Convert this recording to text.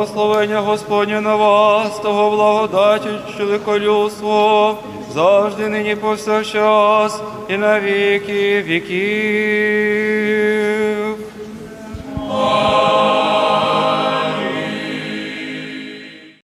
благословення Господнє на вас, того благодаті чоловіколюство, завжди нині повсякчас і на віки віків.